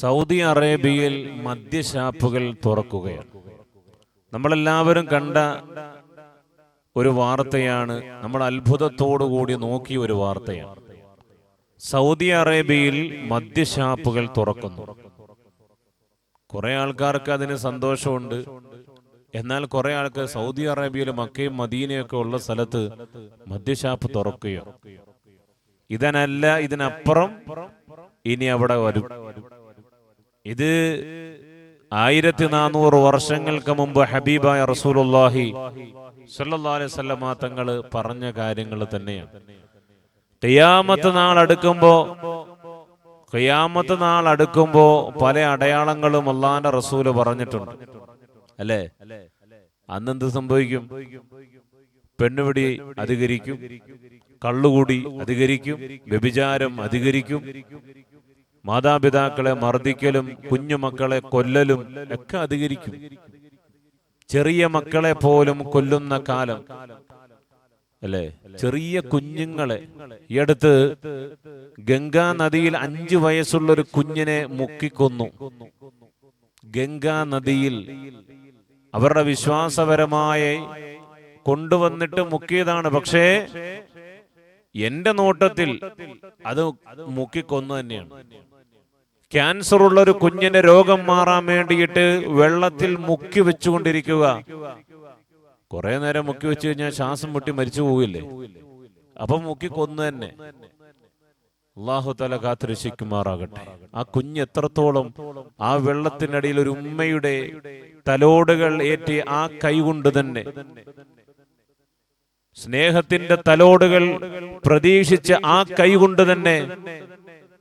Saudi അറേബ്യയിൽ മദ്യഷാപ്പുകൾ തുറക്കുകയാണ്. നമ്മളെല്ലാവരും കണ്ട ഒരു വാർത്തയാണ് നമ്മൾ കൂടി നോക്കിയ ഒരു വാർത്തയാണ്. സൗദി അറേബ്യയിൽ മദ്യഷാപ്പുകൾ തുറക്കുന്നു. കുറെ ആൾക്കാർക്ക് അതിന് സന്തോഷമുണ്ട്. എന്നാൽ കുറെ ആൾക്ക് സൗദി അറേബ്യയിൽ മക്കയും മദീനയൊക്കെ ഉള്ള സ്ഥലത്ത് മദ്യഷാപ്പ് തുറക്കുകയോ ഇതിനല്ല ഇതിനപ്പുറം ഇനി അവിടെ വരും ഇത് ആയിരത്തി നാനൂറ് വർഷങ്ങൾക്ക് മുമ്പ് ഹബീബായ റസൂലുള്ളാഹി സല്ലല്ലാഹു വസല്ലമ തങ്ങൾ പറഞ്ഞ കാര്യങ്ങൾ തന്നെയാണ്. ഖിയാമത്ത് നാൾ അടുക്കുമ്പോ ഖിയാമത്ത് നാൾ അടുക്കുമ്പോ പല അടയാളങ്ങളും അള്ളാന്റെ റസൂൽ പറഞ്ഞിട്ടുണ്ട്. അല്ലേ? അന്നെന്ത് സംഭവിക്കും? പെണ്ണുപിടി അധികരിക്കും കള്ളുകൂടി അധികരിക്കും വ്യഭിചാരം അധികരിക്കും മാതാപിതാക്കളെ മർദ്ദിക്കലും കുഞ്ഞുമക്കളെ കൊല്ലലും ഒക്കെ അധികരിക്കും. ചെറിയ മക്കളെ പോലും കൊല്ലുന്ന കാലം. അല്ലേ? ചെറിയ കുഞ്ഞുങ്ങളെ. ഈ അടുത്ത് ഗംഗാ നദിയിൽ അഞ്ചു വയസ്സുള്ള ഒരു കുഞ്ഞിനെ മുക്കിക്കൊന്നു. ഗംഗാ നദിയിൽ അവരുടെ വിശ്വാസപരമായ കൊണ്ടുവന്നിട്ട് മുക്കിയതാണ്. പക്ഷേ എന്റെ നോട്ടത്തിൽ അത് മുക്കിക്കൊന്നു തന്നെയാണ്. ക്യാൻസർ ഉള്ള ഒരു കുഞ്ഞിന്റെ രോഗം മാറാൻ വേണ്ടിയിട്ട് വെള്ളത്തിൽ മുക്കി വെച്ചുകൊണ്ടിരിക്കുക. കുറെ നേരം മുക്കി വെച്ച് കഴിഞ്ഞാൽ ശ്വാസം മുട്ടി മരിച്ചു പോവില്ലേ? അപ്പൊ മുക്കി കൊന്നു തന്നെ. അള്ളാഹു തല കാത്തുരക്ഷിക്കുമാറാകട്ടെ. ആ കുഞ്ഞ് എത്രത്തോളം ആ വെള്ളത്തിനടിയിൽ ഒരു ഉമ്മയുടെ തലോടുകൾ ഏറ്റി ആ കൈകൊണ്ട് തന്നെ സ്നേഹത്തിന്റെ തലോടുകൾ പ്രതീക്ഷിച്ച് ആ കൈകൊണ്ട് തന്നെ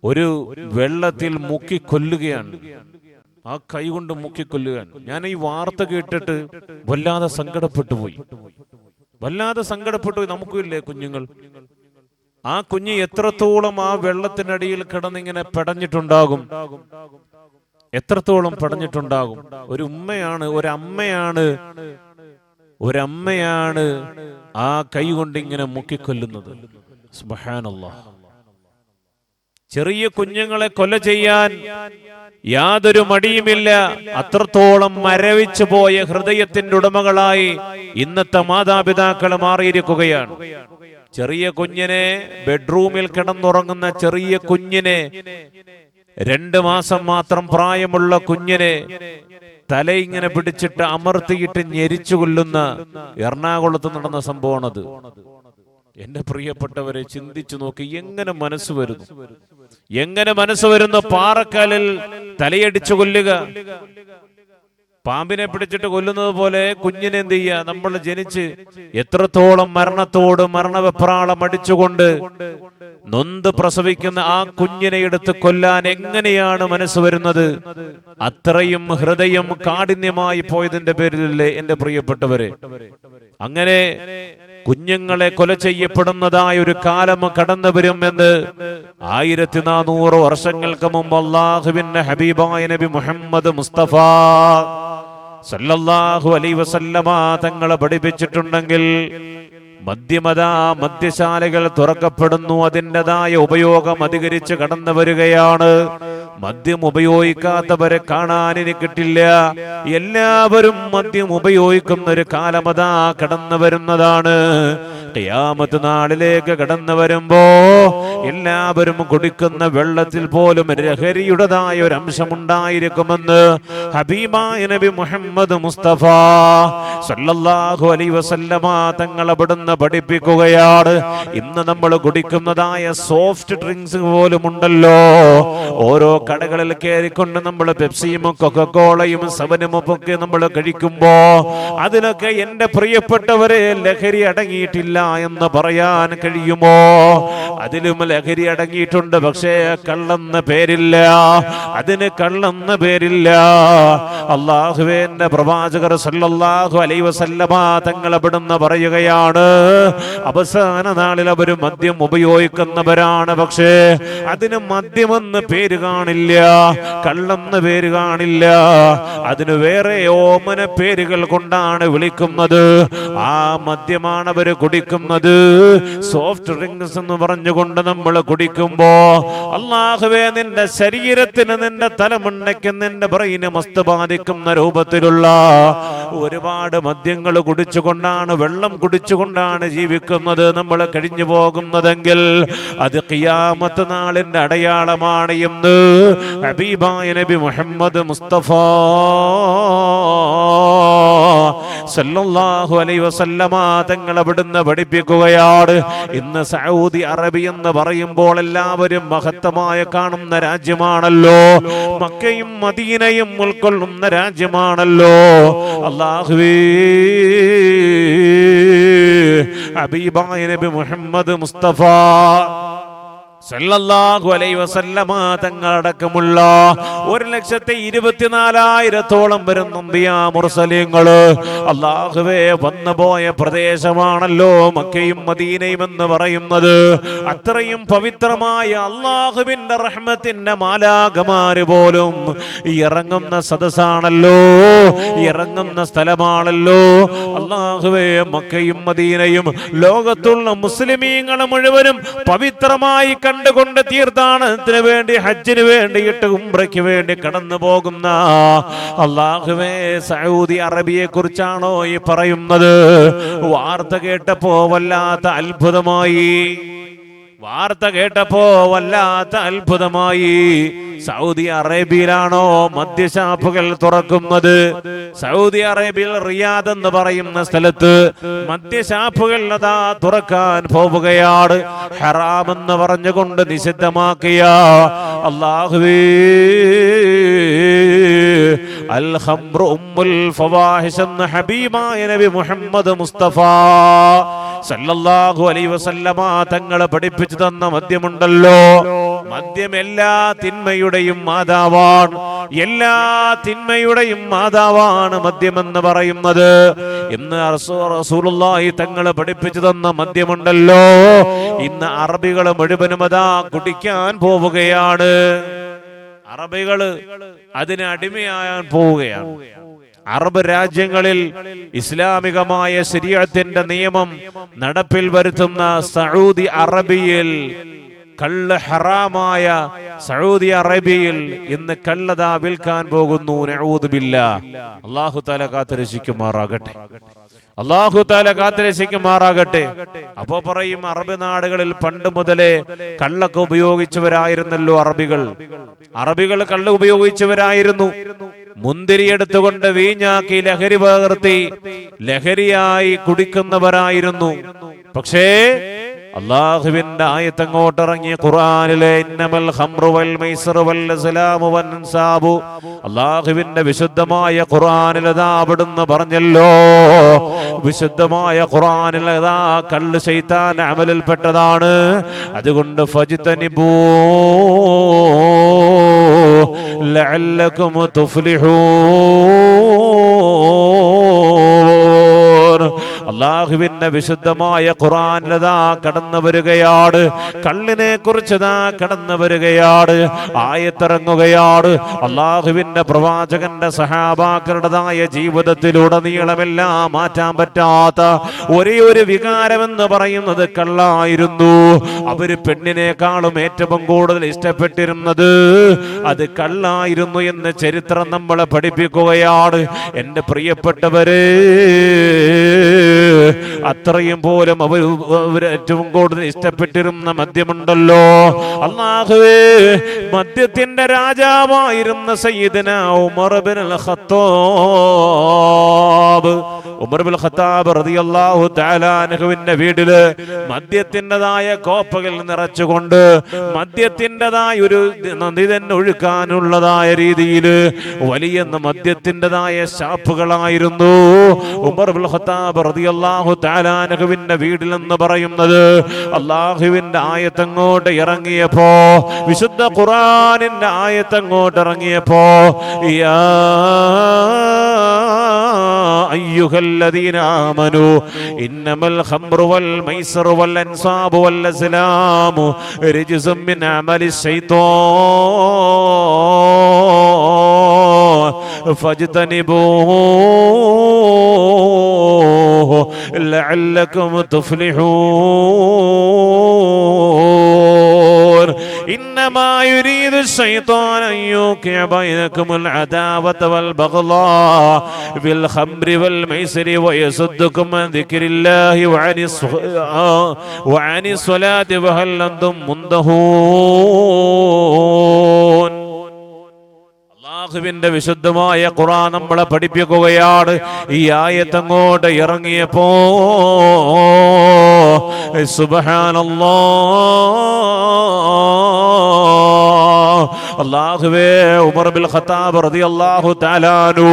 ഒരു വെള്ളത്തിൽ മുക്കി കൊല്ലുകയാണ് ആ കൈകൊണ്ട് മുക്കിക്കൊല്ലുകയാണ്. ഞാൻ ഈ വാർത്ത കേട്ടിട്ട് വല്ലാതെ സങ്കടപ്പെട്ടു പോയി. വല്ലാതെ സങ്കടപ്പെട്ടു പോയി. നമുക്കില്ലേ കുഞ്ഞുങ്ങൾ? ആ കുഞ്ഞ് എത്രത്തോളം ആ വെള്ളത്തിനടിയിൽ കിടന്നിങ്ങനെ പെടഞ്ഞിട്ടുണ്ടാകും? എത്രത്തോളം പടഞ്ഞിട്ടുണ്ടാകും? ഒരു ഉമ്മയാണ് ഒരമ്മയാണ് ഒരമ്മയാണ് ആ കൈ കൊണ്ട് ഇങ്ങനെ മുക്കിക്കൊല്ലുന്നത്. സുബ്ഹാനല്ലാഹ്. ചെറിയ കുഞ്ഞുങ്ങളെ കൊല ചെയ്യാൻ യാതൊരു മടിയുമില്ല. അത്രത്തോളം മരവിച്ചു പോയ ഹൃദയത്തിന്റെ ഉടമകളായി ഇന്നത്തെ മാതാപിതാക്കൾ മാറിയിരിക്കുകയാണ്. ചെറിയ കുഞ്ഞിനെ ബെഡ്റൂമിൽ കിടന്നുറങ്ങുന്ന ചെറിയ കുഞ്ഞിനെ രണ്ട് മാസം മാത്രം പ്രായമുള്ള കുഞ്ഞിനെ തല ഇങ്ങനെ പിടിച്ചിട്ട് അമർത്തിയിട്ട് ഞെരിച്ചു കൊല്ലുന്ന എറണാകുളത്ത് നടന്ന സംഭവമാണത്. എന്റെ പ്രിയപ്പെട്ടവരെ ചിന്തിച്ചു നോക്കി എങ്ങനെ മനസ്സ് വരുന്നു? എങ്ങനെ മനസ്സ് വരുന്നു? പാറക്കാലിൽ തലയടിച്ചു കൊല്ലുക. പാമ്പിനെ പിടിച്ചിട്ട് കൊല്ലുന്നത് പോലെ കുഞ്ഞിനെ എന്ത് ചെയ്യുക? നമ്മൾ ജനിച്ച് എത്രത്തോളം മരണത്തോട് മരണവെപ്രാളം അടിച്ചുകൊണ്ട് നൊന്ത് പ്രസവിക്കുന്ന ആ കുഞ്ഞിനെ എടുത്ത് കൊല്ലാൻ എങ്ങനെയാണ് മനസ്സ് വരുന്നത്? അത്രയും ഹൃദയം കാഠിന്യമായി പോയതിന്റെ പേരിലല്ലേ എന്റെ പ്രിയപ്പെട്ടവരെ. അങ്ങനെ കുഞ്ഞുങ്ങളെ കൊല ചെയ്യപ്പെടുന്നതായ ഒരു കാലം കടന്നു വരുമെന്ന് ആയിരത്തി നാനൂറ് വർഷങ്ങൾക്ക് മുമ്പ് അള്ളാഹുവിന്റെ ഹബീബായ നബി മുഹമ്മദ് മുസ്തഫ സല്ലല്ലാഹു അലൈ വസല്ലമ തങ്ങളെ പഠിപ്പിച്ചിട്ടുണ്ടെങ്കിൽ മദ്യമത മദ്യശാലകൾ തുറക്കപ്പെടുന്നു. അതിന്റെതായ ഉപയോഗം അധികരിച്ച് കടന്നു വരികയാണ്. മദ്യം ഉപയോഗിക്കാത്തവരെ കാണാൻ കിട്ടില്ല. എല്ലാവരും മദ്യം ഉപയോഗിക്കുന്ന ഒരു കാലമതാ കടന്നു വരുന്നതാണ്. ഖിയാമത്ത് നാളിലേക്ക് കടന്നു വരുമ്പോ എല്ലാവരും കുടിക്കുന്ന വെള്ളത്തിൽ പോലും ലഹരിയുടേതായ ഒരു അംശമുണ്ടായിരിക്കുമെന്ന് ഹബീബായ നബി മുഹമ്മദ് മുസ്തഫ സല്ലല്ലാഹു അലൈ വസല്ലമ തങ്ങൾ അവിടുന്ന് പഠിപ്പിക്കുകയാണ്. ഇന്ന് നമ്മൾ കുടിക്കുന്നതായ സോഫ്റ്റ് ഡ്രിങ്ക്സ് പോലും ഉണ്ടല്ലോ ഓരോ കടകളിൽ കയറിക്കൊണ്ട് നമ്മൾ പെപ്സിയും കൊക്കക്കോളയും സവനും ഒക്കെ നമ്മൾ കഴിക്കുമ്പോ അതിനൊക്കെ എന്റെ പ്രിയപ്പെട്ടവരെ ലഹരി അടങ്ങിയിട്ടില്ല എന്ന് പറയാൻ കഴിയുമോ? അതിലും ലഹരി അടങ്ങിയിട്ടുണ്ട് പക്ഷേ കള്ളെന്ന പേരില്ല. അതിന് കള്ളെന്ന പേരില്ല. അള്ളാഹുവേന്റെ പ്രവാചകർ സല്ലല്ലാഹു അലൈവസല്ലമാ തങ്ങൾ അവിടുന്ന് പറയുകയാണ് അവസാന നാളിൽ അവർ മദ്യം ഉപയോഗിക്കുന്നവരാണ് പക്ഷേ അതിന് മദ്യമെന്ന് പേര് കാണില്ല കള്ളെന്ന് പേര് കാണില്ല. അതിന് വേറെ ഓമന പേരുകൾ കൊണ്ടാണ് വിളിക്കുന്നത്. ആ മദ്യമാണ് അവർ കുടിക്കുന്നത്. സോഫ്റ്റ് ഡ്രിങ്ക്സ് എന്ന് പറഞ്ഞുകൊണ്ട് നമ്മൾ കുടിക്കുമ്പോ അള്ളാഹുവേ നിന്റെ ശരീരത്തിന് നിന്റെ തലമുണ്ടയ്ക്ക് നിന്റെ ബ്രെയിന് മസ്ത് ബാധിക്കുന്ന രൂപത്തിലുള്ള ഒരുപാട് മദ്യങ്ങൾ കുടിച്ചുകൊണ്ടാണ് വെള്ളം കുടിച്ചുകൊണ്ടാണ് ജീവിക്കുന്നത്. നമ്മൾ കഴിഞ്ഞു പോകുന്നതെങ്കിൽ അത് കിയാമത്ത് നാളിന്റെ അടയാളമാണ് എന്ന് ഹബീബായ നബി മുഹമ്മദ് മുസ്തഫ സല്ലല്ലാഹു അലൈഹി വസല്ലമ തങ്ങൾ അവിടുന്ന് പഠിപ്പിക്കുകയാണ്. ഇന്ന് സൗദി അറബി എന്ന് പറയുമ്പോൾ എല്ലാവരും മഹത്തമായ കാണുന്ന രാജ്യമാണല്ലോ. മക്കയും മദീനയും ഉൾക്കൊള്ളുന്ന രാജ്യമാണല്ലോ. അള്ളാഹുവേ ഹബീബായ നബി മുഹമ്മദ് മുസ്തഫ സല്ലല്ലാഹു അലൈഹി വസല്ലമ തങ്ങളടക്കമുള്ള ഒരു ലക്ഷത്തി ഇരുപത്തിനാലായിരത്തോളം വരുന്ന അമ്പിയാ മുർസലിങ്ങൾ. അള്ളാഹുവേ വന്നുപോയ പ്രദേശമാണല്ലോ മക്കയും മദീനയും എന്ന് പറയുന്നത്. അത്രയും പവിത്രമായ അള്ളാഹുവിന്റെ റഹ്മത്തിന്റെ മാലാകമാര് പോലും ഇറങ്ങുന്ന സദസ്സാണല്ലോ ഇറങ്ങുന്ന സ്ഥലമാണല്ലോ. അള്ളാഹുവേ മക്കയും മദീനയും ലോകത്തുള്ള മുസ്ലിമീങ്ങൾ മുഴുവനും പവിത്രമായി കണ്ടുകൊണ്ട് തീർത്ഥാടനത്തിന് വേണ്ടി ഹജ്ജിന് വേണ്ടിയിട്ട് ഉംറയ്ക്ക് വേണ്ടി കടന്നു പോകുന്ന അള്ളാഹുവേ സൗദി അറേബ്യയെ കുറിച്ചാണോ ഈ പറയുന്നത്? വാർത്ത കേട്ടപ്പോ വല്ലാത്ത അത്ഭുതമായി. വാർത്ത കേട്ടപ്പോ വല്ലാത്ത അത്ഭുതമായി. സൗദി അറേബ്യയിലാണോ മദ്യഷാപ്പുകൾ തുറക്കുന്നത്? സൗദി അറേബ്യയിൽ റിയാദ് എന്ന് പറയുന്ന സ്ഥലത്ത് മദ്യഷാപ്പുകൾ അതാ തുറക്കാൻ പോവുകയാണ്. ഹറാം എന്ന് പറഞ്ഞുകൊണ്ട് നിഷിദ്ധമാക്കിയ അള്ളാഹുവേ എന്ന ഹബീബായ നബി മുഹമ്മദ് മുസ്തഫ സല്ലല്ലാഹു അലൈഹി വസല്ലമ തങ്ങളെ പഠിപ്പിച്ചു തന്ന മദ്യമുണ്ടല്ലോ. മദ്യം എല്ലാ തിന്മയുടെയും മാതാവാണ്. എല്ലാ തിന്മയുടെയും മാതാവാണ് മദ്യമെന്ന് പറയുന്നത്. ഇന്ന് റസൂ- റസൂലുള്ളാഹി തങ്ങളെ പഠിപ്പിച്ചു തന്ന മദ്യമുണ്ടല്ലോ. ഇന്ന് അറബികൾ മുഴുവനും അതാ കുടിക്കാൻ പോവുകയാണ്. അറബികൾ അതിന് അടിമയാകാൻ പോവുകയാണ്. അറബ് രാജ്യങ്ങളിൽ ഇസ്ലാമികമായ ശരീരത്തിന്റെ നിയമം നടപ്പിൽ വരുത്തുന്ന സൗദി അറബിയിൽ കള്ള് ഹറാമായ സൗദി അറേബ്യയിൽ ഇന്ന് കള്ളതാ വിൽക്കാൻ പോകുന്നു. അള്ളാഹു തല കാത്തുരക്ഷിക്കുമാറാകട്ടെ. അള്ളാഹു താല കാത്തുരക്ഷിക്കുമാറാകട്ടെ. അപ്പോ പറയും അറബ് നാടുകളിൽ പണ്ട് മുതലേ കള്ളൊക്കെ ഉപയോഗിച്ചവരായിരുന്നല്ലോ അറബികൾ. അറബികൾ കള്ള് ഉപയോഗിച്ചവരായിരുന്നു. മുന്തിരി എടുത്തുകൊണ്ട് വീഞ്ഞാക്കി ലഹരി പകർത്തി ലഹരിയായി കുടിക്കുന്നവരായിരുന്നു. പക്ഷേ അള്ളാഹുവിന്റെ ആയത്തങ്ങോട്ടിറങ്ങിയ ഖുറാനിലെ ഇന്നമൽ ഖംറു വൽ മൈസറു വൽ അസ്ലാമു വൻ അൻസാബു അള്ളാഹുവിന്റെ വിശുദ്ധമായ ഖുർആനിൽ അതാ അവിടുന്ന് പറഞ്ഞല്ലോ. വിശുദ്ധമായ ഖുർആനിൽ ഏതാ കള്ള് ചെയ്താൻ അമലിൽപ്പെട്ടതാണ് അതുകൊണ്ട് ഫജിത്തനിബൂ ലഅല്ലകും തുഫ്ലിഹൂൻ അള്ളാഹുവിന്റെ വിശുദ്ധമായ ഖുറാനിലതാ കടന്നു വരികയാണ് കള്ളിനെ കുറിച്ചതാ കടന്നു വരികയാണ് ആയത്തിറങ്ങുകയാണ് അള്ളാഹുവിന്റെ പ്രവാചകന്റെ സഹാബാക്കളുടേതായ ജീവിതത്തിലുടനീളമെല്ലാം മാറ്റാൻ പറ്റാത്ത ഒരേ ഒരു വികാരമെന്ന് പറയുന്നത് കള്ളായിരുന്നു. അവർ പെണ്ണിനേക്കാളും ഏറ്റവും കൂടുതൽ ഇഷ്ടപ്പെട്ടിരുന്നത് അത് കള്ളായിരുന്നു എന്ന് ചരിത്രം നമ്മളെ പഠിപ്പിക്കുകയാണ് എന്റെ പ്രിയപ്പെട്ടവര് അത്രയും പോലും അവർ ഏറ്റവും കൂടുതൽ ഇഷ്ടപ്പെട്ടിരുന്ന മദ്യമുണ്ടല്ലോ. അള്ളാഹുവേ മദ്യത്തിന്റെ രാജാവായിരുന്ന സയ്യിദന Umar bin Khattab. Umar bin Khattab റളിയല്ലാഹു തആല അൻഹുവിന്റെ വീട്ടിൽ മദ്യത്തിന്റെതായ കോപ്പകൾ നിറച്ചുകൊണ്ട് മദ്യത്തിന്റെതായ ഒരു തന്നെ ഒഴുക്കാനുള്ളതായ രീതിയിൽ വലിയ മദ്യത്തിന്റെതായ ഷാപ്പുകളായിരുന്നു ഉമർ ബിൻ ഖത്താബ് റളിയല്ലാഹു തആല വീട്ടിലെന്ന് പറയുന്നത് അള്ളാഹുവിന്റെ ആയത്തങ്ങോട്ട് ഇറങ്ങിയപ്പോ വിശുദ്ധ ഖുറാനിന്റെ ആയത്തങ്ങോട്ട് ഇറങ്ങിയപ്പോ യാ أيها الذين آمنوا إنما الخمر والميسر والأنصاب والأزلام رجز من عمل الشيطان. فاجتنبوه لعلكم تفلحون. إنما يريد الشيطان أن يوقع بينكم العداوة والبغضاء بالخمر والميسر ويصدكم عن ذكر الله وعن الص- وعن الصلاة وهل أنتم منتهون അള്ളാഹുവിന്റെ വിശുദ്ധമായ ഖുറാൻ നമ്മളെ പഠിപ്പിക്കുകയാണ് ഈ ആയത്തങ്ങോട്ട് ഇറങ്ങിയപ്പോ സുബഹാനല്ലാ അള്ളാഹുവേ ഉമർ ബിൽ ഖത്താബ് റളിയല്ലാഹു തആലാനു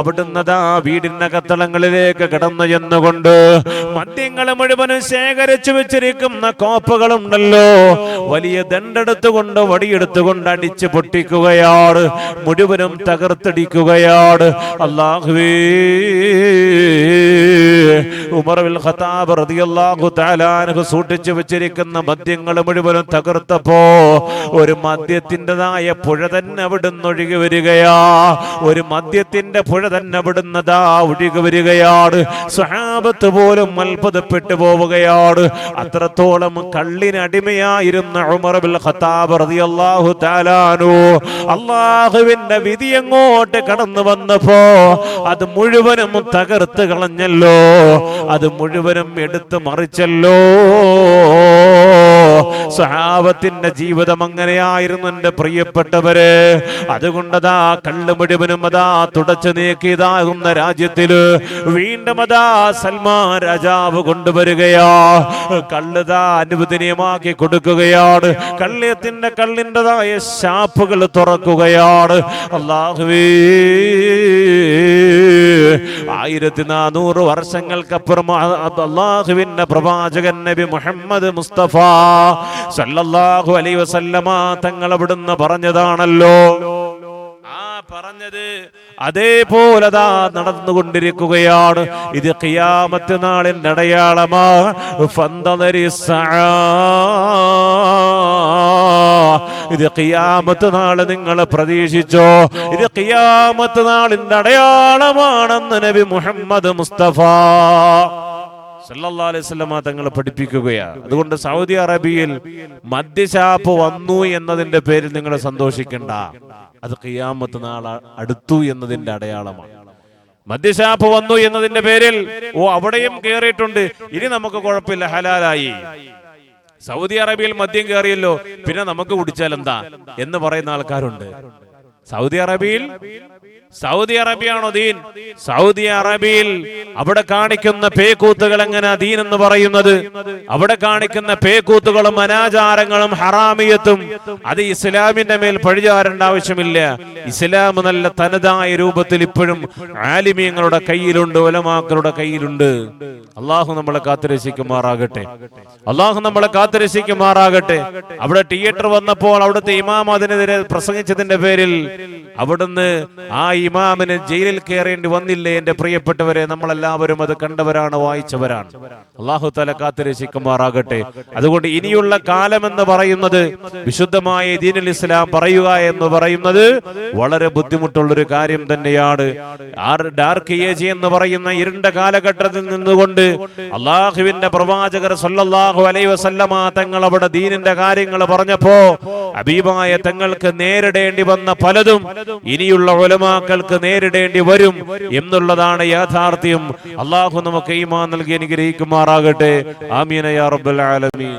അവിടുന്നതാ ദാ വീടിന്റെ കത്തളങ്ങളിലേക്ക് കടന്നു ചെന്നുകൊണ്ട് മദ്യങ്ങൾ മുഴുവനും ശേഖരിച്ചു വെച്ചിരിക്കുന്ന കോപ്പുകളുണ്ടല്ലോ. വലിയ ദണ്ടെടുത്തുകൊണ്ട് വടിയെടുത്തുകൊണ്ട് അടിച്ച് പൊട്ടിക്കുകയാണ്. മുഴുവനും തകർത്തടിക്കുകയാണ്. അള്ളാഹുവേ. ഉമർ ഖത്താബ് റളിയല്ലാഹു തആലാനഹു സൂക്ഷിച്ചു വെച്ചിരിക്കുന്ന മദ്യങ്ങൾ മുഴുവനും തകർത്തപ്പോ ഒരു മദ്യത്തിന്റെതായ പുഴ തന്നെ അവിടുന്ന് ഒഴുകി വരികയാ. ഒരു മദ്യത്തിന്റെ പുഴ തന്നെ അവിടുന്നതാ ഒഴുകി വരികയാണ്. സ്വഹാബത്ത് പോലും അത്ഭുതപ്പെട്ടു പോവുകയാണ്. അത്രത്തോളം കള്ളിനടിമയായിരുന്ന ഉമർ ഖത്താബ് റളിയല്ലാഹു തആലാനു അള്ളാഹുവിന്റെ വിധി അങ്ങോട്ട് കടന്നു വന്നപ്പോ അത് മുഴുവനും തകർത്ത് കളഞ്ഞല്ലോ. അത് മുഴുവനും എടുത്തു മറിച്ചല്ലോ. സഹാബത്തിന്റെ ജീവിതം അങ്ങനെയായിരുന്നു എന്റെ പ്രിയപ്പെട്ടവര്. അതുകൊണ്ടതാ കള്ള് മുഴുവനും അതാ തുടച്ചു നീക്കിയതാകുന്ന രാജ്യത്തിൽ വീണ്ടും അതാ സൽമാൻ രാജാവ് കൊണ്ടുവരികയാ. കള്ളുതാ അനുവദനീയമാക്കി കൊടുക്കുകയാണ്. കള്ളിയത്തിന്റെ കള്ളിന്റെതായ ഷാപ്പുകൾ തുറക്കുകയാണ്. അള്ളാഹുവേ ആയിരത്തി നാനൂറ് വർഷങ്ങൾക്കപ്പുറം അള്ളാഹുവിന്റെ പ്രവാചകൻ നബി മുഹമ്മദ് മുസ്തഫ സല്ലല്ലാഹു അലൈ വസല്ലമ തങ്ങൾ അവിടുന്ന് പറഞ്ഞതാണല്ലോ പറഞ്ഞത് അതേപോലെ ദാ നടന്നുകൊണ്ടിരിക്കുകയാണ്. ഇത് ഖിയാമത്ത് നാളിന്റെ അടയാളമാ. ഇത് കിയാമത്ത് നാൾ നിങ്ങൾ പ്രതീക്ഷിച്ചോ. ഇത് കിയാമത്ത് നാളിന്റെ അടയാളമാണെന്ന് നബി മുഹമ്മദ് മുസ്തഫ. സല്ലല്ലാഹു അലൈഹി വസല്ലമ തങ്ങൾ പഠിപ്പിക്കുകയാണ്. അതുകൊണ്ട് സൗദി അറേബ്യയിൽ മദ്യശാപ്പ് വന്നു എന്നതിന്റെ പേരിൽ നിങ്ങൾ സന്തോഷിക്കണ്ട. അത് കിയാമത്ത് നാൾ അടുത്തു എന്നതിന്റെ അടയാളമാണ്. മദ്യശാപ്പ് വന്നു എന്നതിന്റെ പേരിൽ ഓ അവിടെയും കേറിയിട്ടുണ്ട്. ഇനി നമുക്ക് കുഴപ്പമില്ല ഹലാലായി. സൗദി അറേബ്യയിൽ മദ്യം കയറിയല്ലോ പിന്നെ നമുക്ക് കുടിച്ചാൽ എന്താ എന്ന് പറയുന്ന ആൾക്കാരുണ്ട്. സൗദി അറേബ്യയിൽ സൗദി അറേബ്യയാണോ ദീൻ? സൗദി അറേബ്യയിൽ അവിടെ കാണിക്കുന്ന പേക്കൂത്തുകൾ എങ്ങനെ ദീൻ എന്ന് പറയുന്നത്? അവിടെ കാണിക്കുന്ന പേക്കൂത്തുകളും അനാചാരങ്ങളും ഹറാമിയത്തും അത് ഇസ്ലാമിന്റെ മേൽ പഴിചാരേണ്ട ആവശ്യമില്ല. ഇസ്ലാം നല്ല തനതായ രൂപത്തിൽ ഇപ്പോഴും ആലിമീങ്ങളുടെ കയ്യിലുണ്ട് ഒലമാക്കളുടെ കയ്യിലുണ്ട്. അള്ളാഹു നമ്മളെ കാത്തുരക്ഷിക്കുമാറാകട്ടെ. അള്ളാഹു നമ്മളെ കാത്തുരക്ഷിക്കുമാറാകട്ടെ. അവിടെ തിയേറ്റർ വന്നപ്പോൾ അവിടുത്തെ ഇമാം അതിനെതിരെ പ്രസംഗിച്ചതിന്റെ പേരിൽ അവിടുന്ന് ആ ഇമാമിന് ജയിലിൽ കയറേണ്ടി വന്നില്ലേ എന്റെ പ്രിയപ്പെട്ടവരെ? നമ്മളെല്ലാവരും അത് കണ്ടവരാണ് വായിച്ചവരാണ്. അള്ളാഹു തല കാത്തുരക്ഷിക്കുമാറാകട്ടെ. അതുകൊണ്ട് ഇനിയുള്ള കാലം എന്ന് പറയുന്നത് വിശുദ്ധമായ ദീനുൽ ഇസ്ലാം പറയുക എന്ന് പറയുന്നത് വളരെ ബുദ്ധിമുട്ടുള്ളൊരു കാര്യം തന്നെയാണ്. ഡാർക്ക് ഏജ് എന്ന് പറയുന്ന ഇരുണ്ട കാലഘട്ടത്തിൽ നിന്നുകൊണ്ട് അള്ളാഹുവിന്റെ പ്രവാചകർ സല്ലല്ലാഹു അലൈഹി വസല്ലമ തങ്ങൾ അവിടെ ദീനിന്റെ കാര്യങ്ങൾ പറഞ്ഞപ്പോ അബീബായ തങ്ങൾക്ക് നേരിടേണ്ടി വന്ന പലതും ഇനിയുള്ള ഉലമാക്കൾക്ക് നേരിടേണ്ടി വരും എന്നുള്ളതാണ് യാഥാർത്ഥ്യം. അള്ളാഹു നമുക്ക് ഈമാൻ നൽകി അനുഗ്രഹിക്കുമാറാകട്ടെ. ആമീന യാ റബ്ബൽ ആലമീൻ.